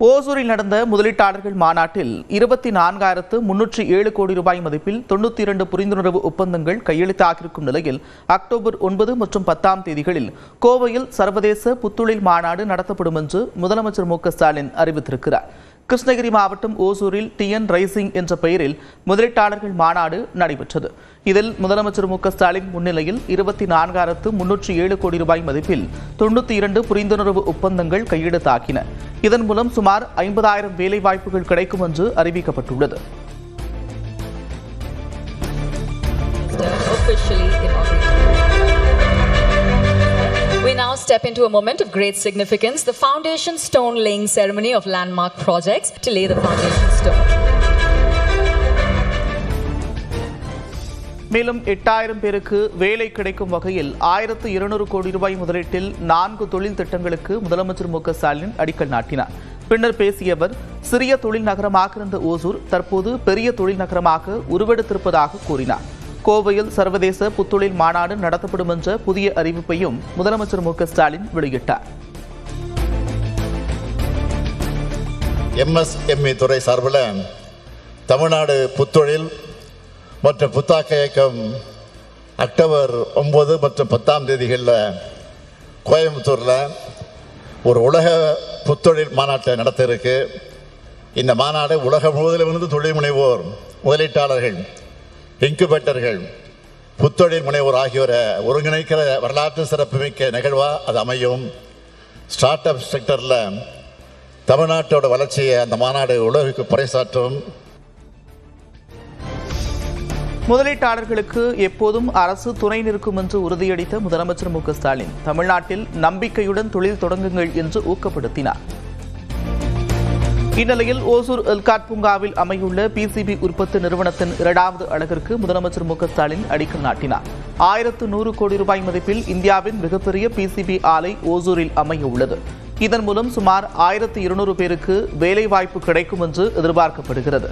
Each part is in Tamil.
ஓசூரில் நடந்த முதலீட்டாளர்கள் மாநாட்டில் இருபத்தி நான்காயிரத்து முன்னூற்றி ஏழு கோடி ரூபாய் மதிப்பில் தொண்ணூற்றி இரண்டு புரிந்துணர்வு ஒப்பந்தங்கள் கையெழுத்தாகியிருக்கும் நிலையில் அக்டோபர் ஒன்பது மற்றும் பத்தாம் தேதிகளில் கோவையில் சர்வதேச புத்தொழில் மாநாடு நடத்தப்படும் என்று முதலமைச்சர் மு க ஸ்டாலின் அறிவித்திருக்கிறார். கிருஷ்ணகிரி மாவட்டம் ஓசூரில் டிஎன் ரைசிங் என்ற பெயரில் முதலீட்டாளர்கள் மாநாடு நடைபெற்றது. இதில் முதலமைச்சர் மு க ஸ்டாலின் முன்னிலையில் இருபத்தி நான்காயிரத்து முன்னூற்றி ஏழு கோடி ரூபாய் மதிப்பில் தொண்ணூற்றி இரண்டு புரிந்துணர்வு ஒப்பந்தங்கள் கையெழுத்தாக்கின இதன் மூலம் சுமார் ஐம்பதாயிரம் வேலைவாய்ப்புகள் கிடைக்கும் என்று அறிவிக்கப்பட்டுள்ளது. Step into a moment of great significance the foundation stone laying ceremony of landmark projects to lay the foundation stone. மேலும் எட்டாயிரம் பேருக்கு வேலை கிடைக்கும் வகையில் ஆயிரத்து இருநூறு கோடி ரூபாய் முதலீட்டில் நான்கு தொழில் திட்டங்களுக்கு முதலமைச்சர் மு க ஸ்டாலின் அடிக்கல் நாட்டினார் பின்னர் பேசிய அவர் சிறிய தொழில் நகரமாக இருந்த ஓசூர் தற்போது பெரிய தொழில் நகரமாக உருவெடுத்திருப்பதாக கூறினார் கோவையில் சர்வதேச புத்தொழில் மாநாடு நடத்தப்படும் என்ற புதிய அறிவிப்பையும் முதலமைச்சர் மு ஸ்டாலின் வெளியிட்டார். எம்எஸ்எம்இ துறை சார்பில் தமிழ்நாடு புத்தொழில் மற்றும் புத்தாக்க இயக்கம் அக்டோபர் ஒன்பது மற்றும் பத்தாம் தேதிகளில் கோயம்புத்தூரில் ஒரு உலக புத்தொழில் மாநாட்டை நடத்த இருக்கு. இந்த மாநாடு உலகம் முழுவதிலிருந்து தொழில் முனைவோர் முதலீட்டாளர்கள் இன்குபேட்டர்கள் புத்தொழில் முனைவோர் ஆகியோரை ஒருங்கிணைக்கிற வரலாற்று சிறப்புமிக்க நிகழ்வாக அது அமையும். ஸ்டார்ட் அப் செக்டரில் தமிழ்நாட்டோட வளர்ச்சியை அந்த மாநாடு உலகுக்கு பறைசாற்றும். முதலீட்டாளர்களுக்கு எப்போதும் அரசு துணை நிற்கும் என்று உறுதியளித்த முதலமைச்சர் மு ஸ்டாலின் தமிழ்நாட்டில் நம்பிக்கையுடன் தொழில் தொடங்குங்கள் என்று ஊக்கப்படுத்தினார். இந்நிலையில் ஓசூர் எல்காட் பூங்காவில் அமையுள்ள பிசிபி உற்பத்தி நிறுவனத்தின் இரண்டாவது அழகிற்கு முதலமைச்சர் மு க ஸ்டாலின் அடிக்கல் நாட்டினார். ஆயிரத்து நூறு கோடி ரூபாய் மதிப்பில் இந்தியாவின் மிகப்பெரிய பிசிபி ஆலை ஓசூரில் அமைய உள்ளது இதன் மூலம் சுமார் ஆயிரத்து இருநூறு பேருக்கு வேலைவாய்ப்பு கிடைக்கும் என்று எதிர்பார்க்கப்படுகிறது.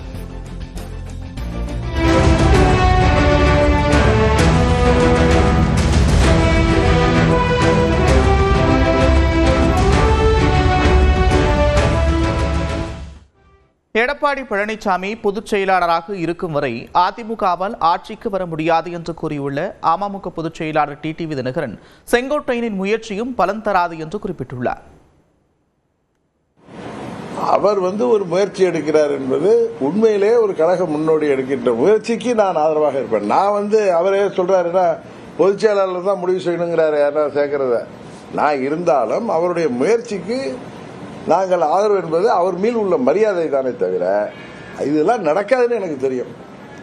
எடப்பாடி பழனிசாமி பொதுச் செயலாளராக இருக்கும் வரை அதிமுகவால் ஆட்சிக்கு வர முடியாது என்று கூறியுள்ள அமமுக பொதுச் செயலாளர் டிடிவி தினகரன் செங்கோட்டையனின் முயற்சியும் பலன் தராது என்று குறிப்பிட்டுள்ளார். அவர் வந்து ஒரு முயற்சி எடுக்கிறார் என்பது உண்மையிலே ஒரு கழக முன்னோடி எடுக்கின்ற முயற்சிக்கு நான் ஆதரவாக இருப்பேன். நான் வந்து அவரே சொல்றாருன்னா பொதுச் செயலாளர் தான் முடிவு செய்யணுங்கிறாரு யாரா சேர்க்கறத நான் இருந்தாலும் அவருடைய முயற்சிக்கு நாங்கள் ஆதரவு என்பது அவர் மீது உள்ள மரியாதை தானே தவிர இதெல்லாம் நடக்காதுன்னு எனக்கு தெரியும்.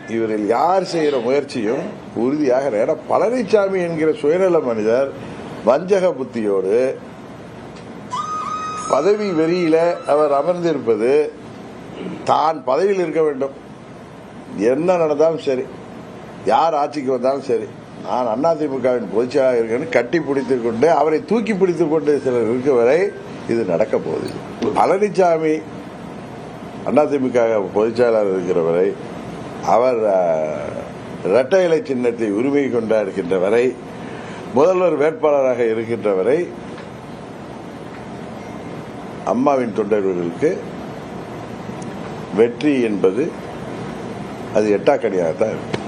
இவரில் யார் செய்கிற முயற்சியும் உறுதியாக ஏன்னா பழனிசாமி என்கிற சுயநல மனிதர் வஞ்சக புத்தியோடு பதவி வெறியில அவர் அமர்ந்திருப்பது தான் பதவியில் இருக்க வேண்டும். என்ன நடந்தாலும் சரி யார் ஆட்சிக்கு வந்தாலும் சரி நான் அதிமுகவின் பொதுச்செயலாளர் இருக்கேன்னு கட்டி பிடித்துக் கொண்டு அவரை தூக்கி பிடித்துக் கொண்டு சிலர் இருக்க வரை இது நடக்க போகுது. பழனிசாமி அதிமுக பொதுச்செயலாளர் இருக்கிற வரை அவர் இரட்டை இலை சின்னத்தை உரிமை கொண்டாடுகின்ற வரை முதல்வர் வேட்பாளராக இருக்கின்ற வரை அம்மாவின் தொண்டர்களுக்கு வெற்றி என்பது அது எட்டாக்கடியாகத்தான் இருக்கும்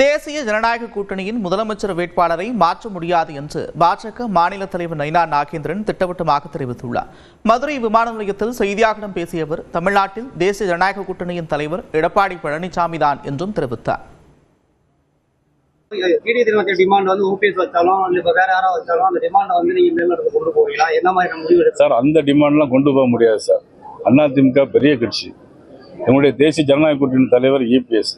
தேசிய ஜனநாயக கூட்டணியின் முதலமைச்சர் வேட்பாளரை மாற்ற முடியாது என்று பாஜக மாநில தலைவர் நயினா நாகேந்திரன் திட்டவட்டமாக தெரிவித்துள்ளார். மதுரை விமான நிலையத்தில் செய்தியாளர்களிடம் பேசிய அவர் தமிழ்நாட்டில் தேசிய ஜனநாயக கூட்டணியின் தலைவர் எடப்பாடி பழனிசாமி தான் என்றும் தெரிவித்தார். டிடி திருமணத்தின் டிமாண்ட் வந்து ஓபிஎஸ் வச்சாலும் இல்ல இப்ப வேற யாராவது வச்சாலும் அந்த டிமாண்டை வந்து நீங்க மேலிடத்துக்கு கொண்டு போவீங்களா? என்ன மாதிரி முடிவு? சார் அந்த டிமாண்ட்லாம் கொண்டு போக முடியாது சார். அதிமுக பெரிய கட்சி. எங்களுடைய தேசிய ஜனநாயக கூட்டணி தலைவர் இபிஎஸ்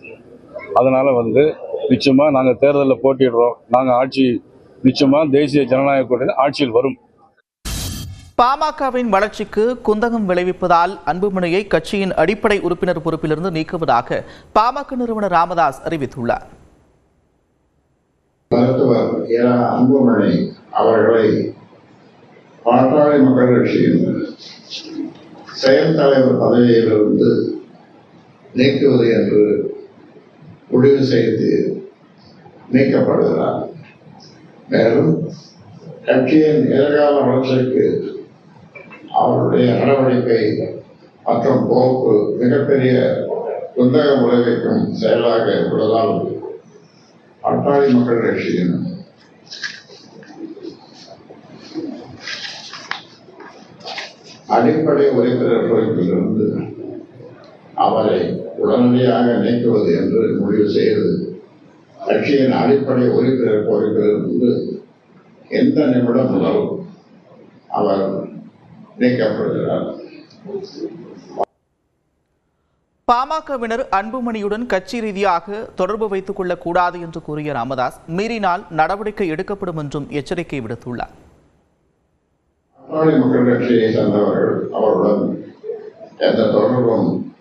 அதனால வந்து நிச்சயமா நாங்க தேர்தலில் போட்டிடுறோம் நாங்க ஆட்சி நிச்சயமா தேசிய ஜனநாயக கூட்டணி ஆட்சியில் வரும். பாமகவின் வளர்ச்சிக்கு குந்தகம் விளைவிப்பதால் அன்புமணியை கட்சியின் அடிப்படை உறுப்பினர் பொறுப்பிலிருந்து நீக்குவதாக பாமக நிறுவனர் ராமதாஸ் அறிவித்துள்ளார். மருத்துவர் இரா அன்புமணி அவர்களை பாட்டாளி மக்கள் கட்சியின் செயல் தலைவர் பதவியிலிருந்து நீக்குவது என்று முடிவு செய்து நீக்கப்படுகிறார் மேலும் கட்சியின் எதிர்கால வளர்ச்சிக்கு அவருடைய நடவடிக்கை மற்றும் போக்கு மிகப்பெரிய குந்தகம் விளைவிக்கும் செயலாக உள்ளதால் அட்டாளி மக்கள் கட்சியின் அடிப்படை உறுப்பினர் பொறுப்பிலிருந்து அவரை உடனடியாக நீக்குவது என்று முடிவு செய்து கட்சியின் அடிப்படை உறுப்பினர் பொறுப்பிலிருந்து எந்த நிமிடம் முதல் அவர் நீக்கப்படுகிறார் பாமகவினர் அன்புமணியுடன் கட்சி ரீதியாக தொடர்பு வைத்துக் கொள்ளக் கூடாது என்று கூறிய ராமதாஸ் மீறினால் நடவடிக்கை எடுக்கப்படும் என்றும் எச்சரிக்கை விடுத்துள்ளார். மக்கள் கட்சியை சேர்ந்தவர்கள் அவருடன் எந்த தொடர்பும்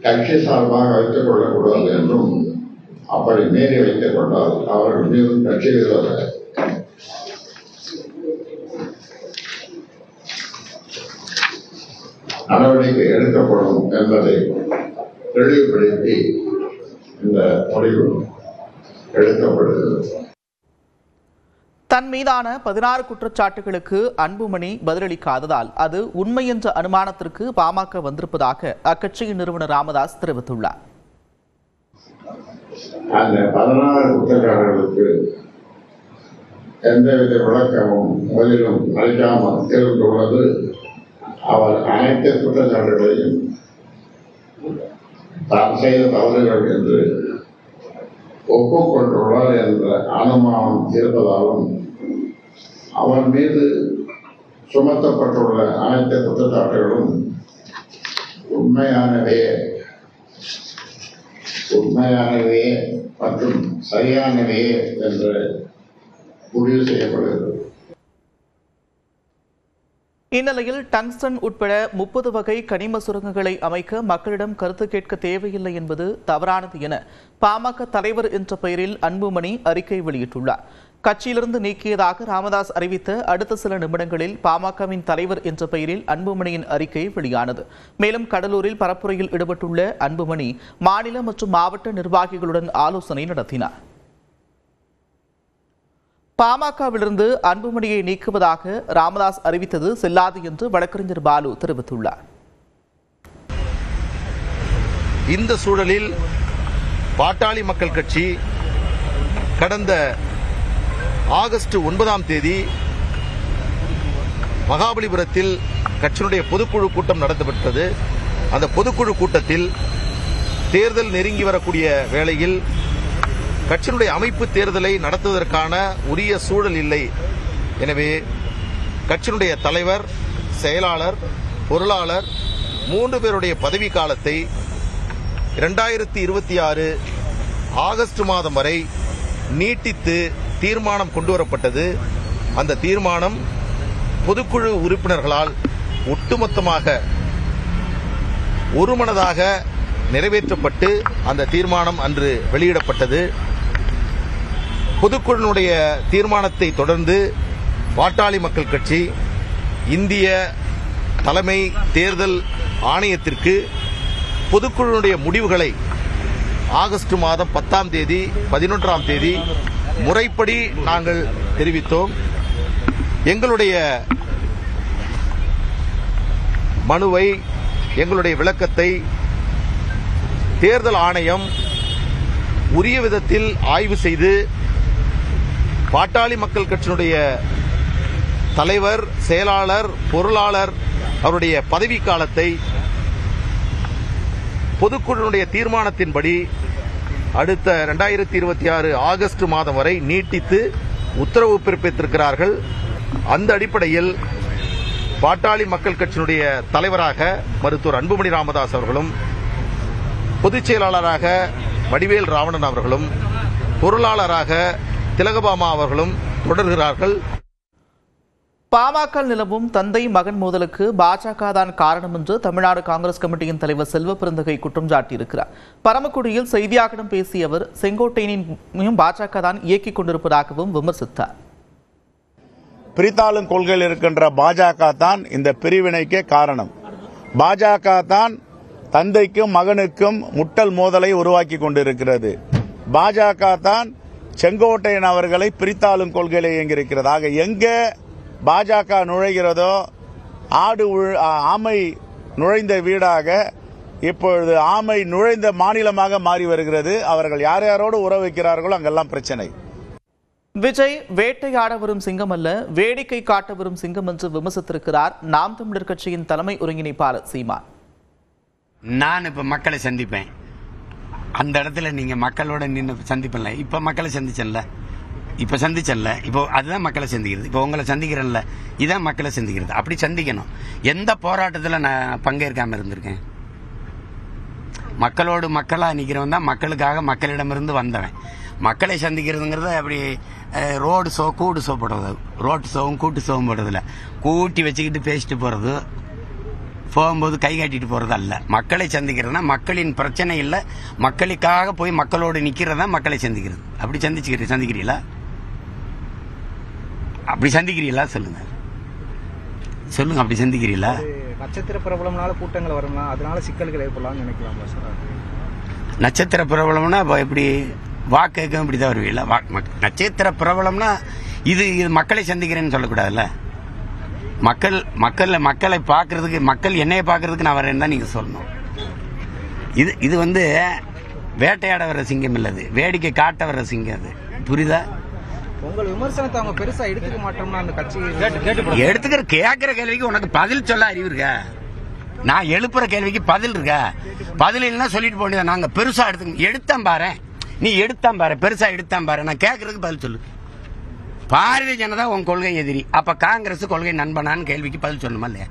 கட்சி சார்பாக வைத்துக் கொள்ளக்கூடாது என்றும் அப்படி மீறி வைத்துக் கொண்டால் அவர்கள் மீது கட்சி விரோத நடவடிக்கை எடுக்கப்படும் என்பதை தெளிவுபடுத்தி இந்த முடிவு எடுக்கப்படுகிறது. தன் மீதான பதினாறு குற்றச்சாட்டுகளுக்கு அன்புமணி பதிலளிக்காததால் அது உண்மை என்ற அனுமானத்திற்கு பாமக வந்திருப்பதாக அக்கட்சியின் நிறுவனர் ராமதாஸ் தெரிவித்துள்ளார். அந்த பதினாறு குற்றச்சாட்டுகளுக்கு எந்தவித விளக்கமும் பதிலும் அளிக்காமல் இருந்துள்ளது. அவர் அனைத்து குற்றச்சாட்டுகளையும் தான் செய்த தவறுகள் என்று ஒப்புக்கொண்டுள்ளார் என்ற அனுமானம் இருப்பதாலும் அவன் மீது சுமத்தப்பட்டுள்ள அனைத்து குற்றச்சாட்டுகளும் உண்மையானவையே உண்மையானவையே மற்றும் சரியானவையே என்று முடிவு செய்யப்படுகிறது. இந்நிலையில் டங்ஸ்டன் உட்பட முப்பது வகை கனிம சுரங்கங்களை அமைக்க மக்களிடம் கருத்து கேட்க தேவையில்லை என்பது தவறானது என பாமக தலைவர் என்ற பெயரில் அன்புமணி அறிக்கை வெளியிட்டுள்ளார். கட்சியிலிருந்து நீக்கியதாக ராமதாஸ் அறிவித்த அடுத்த சில நிமிடங்களில் பாமகவின் தலைவர் என்ற பெயரில் அன்புமணியின் அறிக்கை வெளியானது. மேலும் கடலூரில் பரப்புரையில் ஈடுபட்டுள்ள அன்புமணி மாநில மற்றும் மாவட்ட நிர்வாகிகளுடன் ஆலோசனை நடத்தினார். பாமகவிலிருந்து அன்புமணியை நீக்குவதாக ராமதாஸ் அறிவித்தது செல்லாது என்று வழக்கறிஞர் பாலு தெரிவித்துள்ளார். இந்த சூழலில் பாட்டாளி மக்கள் கட்சி கடந்த ஆகஸ்ட் ஒன்பதாம் தேதி மகாபலிபுரத்தில் கட்சியினுடைய பொதுக்குழு கூட்டம் நடத்தப்பட்டது. அந்த பொதுக்குழு கூட்டத்தில் தேர்தல் நெருங்கி வரக்கூடிய வேளையில் கட்சியினுடைய அமைப்பு தேர்தலை நடத்துவதற்கான உரிய சூழல் இல்லை. எனவே கட்சியினுடைய தலைவர் செயலாளர் பொருளாளர் மூன்று பேருடைய பதவி காலத்தை இரண்டாயிரத்தி இருபத்தி ஆறு ஆகஸ்ட் மாதம் வரை நீட்டித்து தீர்மானம் கொண்டு வரப்பட்டது அந்த தீர்மானம் பொதுக்குழு உறுப்பினர்களால் ஒட்டுமொத்தமாக ஒருமனதாக நிறைவேற்றப்பட்டு அந்த தீர்மானம் அன்று வெளியிடப்பட்டது. பொதுக்குழுனுடைய தீர்மானத்தை தொடர்ந்து பாட்டாளி மக்கள் கட்சி இந்திய தலைமை தேர்தல் ஆணையத்திற்கு பொதுக்குழுனுடைய முடிவுகளை ஆகஸ்ட் மாதம் பத்தாம் தேதி பதினொன்றாம் தேதி முறைப்படி நாங்கள் தெரிவித்தோம். எங்களுடைய மனுவை எங்களுடைய விளக்கத்தை தேர்தல் ஆணையம் உரிய விதத்தில் ஆய்வு செய்து பாட்டாளி மக்கள் கட்சியினுடைய தலைவர் செயலாளர் பொருளாளர் அவருடைய பதவி காலத்தை பொதுக்குழுனுடைய தீர்மானத்தின்படி அடுத்த ரெண்டாயிரத்தி இருபத்தி ஆறு ஆகஸ்ட் மாதம் வரை நீட்டித்து உத்தரவு பிறப்பித்திருக்கிறார்கள். அந்த அடிப்படையில் பாட்டாளி மக்கள் கட்சியினுடைய தலைவராக மருத்துவர் அன்புமணி ராமதாஸ் அவர்களும் பொதுச் செயலாளராக வடிவேல் ராவணன் அவர்களும் பொருளாளராக திலகபாமா அவர்களும் தொடர்கிறார்கள். பாமக நிலவும் தந்தை மகன் மோதலுக்கு பாஜக தான் காரணம் என்று தமிழ்நாடு காங்கிரஸ் கமிட்டியின் தலைவர் செல்வ பெருந்தகை குற்றம் சாட்டியிருக்கிறார். பரமக்குடியில் செய்தியாளர்களிடம் பேசிய அவர் செங்கோட்டையனின் பாஜக தான் இயக்கிக் கொண்டிருப்பதாகவும் விமர்சித்தார். பிரித்தாளும் கொள்கையில் இருக்கின்ற பாஜக தான் இந்த பிரிவினைக்கே காரணம். பாஜக தான் தந்தைக்கும் மகனுக்கும் முட்டல் மோதலை உருவாக்கி கொண்டிருக்கிறது. பாஜக தான் செங்கோட்டையன் அவர்களை பிரித்தாளும் கொள்கையில் இயங்கியிருக்கிறது. ஆக எங்கே பாஜக நுழைகிறதோ ஆடு ஆமை நுழைந்த வீடாக இப்பொழுது ஆமை நுழைந்த மாநிலமாக மாறி வருகிறது. அவர்கள் யார் யாரோடு உறவு வைக்கிறார்களோ அங்கெல்லாம் பிரச்சனை. விஜய் வேட்டையாட வரும் சிங்கம் அல்ல வேடிக்கை காட்ட வரும் சிங்கம் என்று விமர்சித்திருக்கிறார் நாம் தமிழர் கட்சியின் தலைமை ஒருங்கிணைப்பாளர் சீமான். நான் இப்ப மக்களை சந்திப்பேன். அந்த இடத்துல நீங்க மக்களோட நின்று சந்திப்பேன்ல. இப்ப மக்களை சந்திச்சேன்ல. இப்போ சந்திச்சல இப்போ அதுதான் மக்களை சந்திக்கிறது. இப்போ உங்களை சந்திக்கிறேன்ல இதான் மக்களை சந்திக்கிறது. அப்படி சந்திக்கணும். எந்த போராட்டத்தில் நான் பங்கேற்காமல் இருந்திருக்கேன்? மக்களோடு மக்களாக நிற்கிறவன் தான் மக்களுக்காக மக்களிடமிருந்து வந்தவன். மக்களை சந்திக்கிறதுங்கிறத அப்படி ரோடு சோ கூட்டு சோ போடுறது. ரோட்டு சோவும் கூட்டு சோவும் போடுறதில்ல. கூட்டி வச்சுக்கிட்டு பேசிட்டு போகிறது போகும்போது கை காட்டிட்டு போகிறது அல்ல. மக்களை சந்திக்கிறதுனா மக்களின் பிரச்சனை இல்லை. மக்களுக்காக போய் மக்களோடு நிற்கிறதா மக்களை சந்திக்கிறது. அப்படி சந்திச்சுக்கிறீங்க சந்திக்கிறீங்களா? அப்படி சந்திக்கிறீங்களா சொல்லுங்க. சொல்லுங்க அப்படி சந்திக்கிறீங்களா நட்சத்திர பிரபலம்னால கூட்டங்கள் வரலாம் அதனால சிக்கல்கள் ஏற்படலாம்னு நினைக்கலாமா சார்? நட்சத்திர பிரபலம்னா அப்ப எப்படி வாக்குக்கும் இப்படி தான் வருவீங்களா வா- மக்- நட்சத்திர பிரபலம்னா இது இது மக்களை சந்திக்கிறேன்னு சொல்லக்கூடாதுல்ல? மக்கள் மக்கள் மக்களை பார்க்கறதுக்கு மக்கள் என்னைய பார்க்கறதுக்கு நான் வரேன்னு தான் நீங்க சொல்லணும். இது இது வந்து வேட்டையாட வர்ற சிங்கம் இல்ல அது வேடிக்கை காட்ட வர்ற சிங்கம் அது. புரியுதா? உங்கள் விமர்சனத்தை அவங்க பெருசா எடுத்துக்க மாட்டோம்னா அந்த கட்சி எடுத்துக்கிற கேட்கிற கேள்விக்கு உனக்கு பதில் சொல்ல அறிவு இருக்கா? நான் எழுப்புற கேள்விக்கு பதில் இருக்கா? பதில் இல்லைன்னா சொல்லிட்டு போக நாங்க பெருசா எடுத்து எடுத்தான் பாரு. நீ எடுத்தான் பாரு பெருசா எடுத்தான் பாரு. நான் கேட்கறதுக்கு பதில் சொல்லு. பாரதிய ஜனதா உன் கொள்கை எதிரி. அப்ப காங்கிரஸ் கொள்கை நண்பனான்னு கேள்விக்கு பதில் சொல்லணுமா இல்லையா?